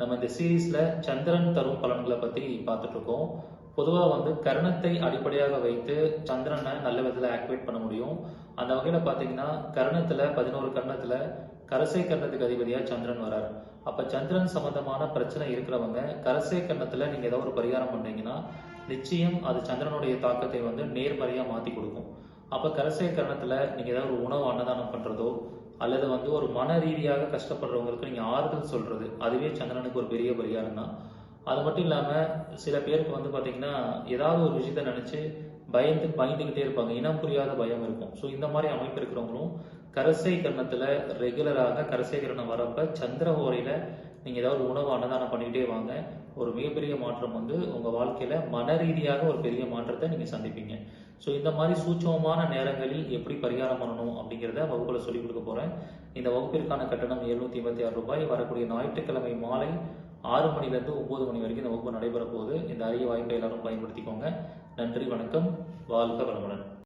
நம்ம இந்த சீரீஸ்ல சந்திரன் தரும் பலன்களை பத்தி பார்த்துட்டு இருக்கோம் பொதுவா வந்து கரணத்தை அடிப்படையாக வைத்து சந்திரனை நல்ல விதத்துல ஆக்டிவேட் பண்ண முடியும். அந்த வகையில பாத்தீங்கன்னா கரணத்துல பதினோரு கரணத்துல கரசை கரணத்துக்கு அதிபதியா சந்திரன் வரார். அப்ப சந்திரன் சம்பந்தமான பிரச்சனை இருக்கிறவங்க கரசை கரணத்துல நீங்க ஏதாவது ஒரு பரிகாரம் பண்ணீங்கன்னா நிச்சயம் அது சந்திரனுடைய தாக்கத்தை வந்து நேர்மறையா மாத்தி கொடுக்கும். அப்ப கரசை கரணத்துல நீங்க ஏதாவது ஒரு உணவு அன்னதானம் பண்றதோ அல்லது வந்து ஒரு மன ரீதியாக கஷ்டப்படுறவங்களுக்கு நீங்க ஆறுதல் சொல்றது அதுவே சந்திரனுக்கு ஒரு பெரிய பரிகாரம் தான் அது மட்டும் இல்லாமல் சில பேருக்கு வந்து பார்த்தீங்கன்னா ஏதாவது ஒரு விஷயத்தை நினச்சி பயந்து பயந்துக்கிட்டே இருப்பாங்க. இனம் புரியாத பயம் இருக்கும். ஸோ இந்த மாதிரி அமைப்பு இருக்கிறவங்களும் கரசை கரணத்தில் ரெகுலராக கரசை கரணம் வரப்ப சந்திர ஓரையில் நீங்கள் ஏதாவது உணவு அன்னதானம் பண்ணிக்கிட்டே வாங்க. ஒரு மிகப்பெரிய மாற்றம் வந்து உங்கள் வாழ்க்கையில் மன ரீதியாக ஒரு பெரிய மாற்றத்தை நீங்கள் சந்திப்பீங்க. ஸோ இந்த மாதிரி சூட்சமமான நேரங்களில் எப்படி பரிகாரம் பண்ணணும் அப்படிங்கிறத வகுப்பில் சொல்லிக் கொடுக்க போகிறேன் இந்த வகுப்பிற்கான கட்டணம் எழுநூத்தி ஐம்பத்தி ஆறு ரூபாய். வரக்கூடிய ஞாயிற்றுக்கிழமை மாலை ஆறு மணிலேருந்து ஒம்பது மணி வரைக்கும் இந்த வகுப்பு நடைபெற போகுது இந்த அரிய வாய்ப்பை எல்லாரும் பயன்படுத்திக்கோங்க. நன்றி வணக்கம். வாழ்க வளமுடன்.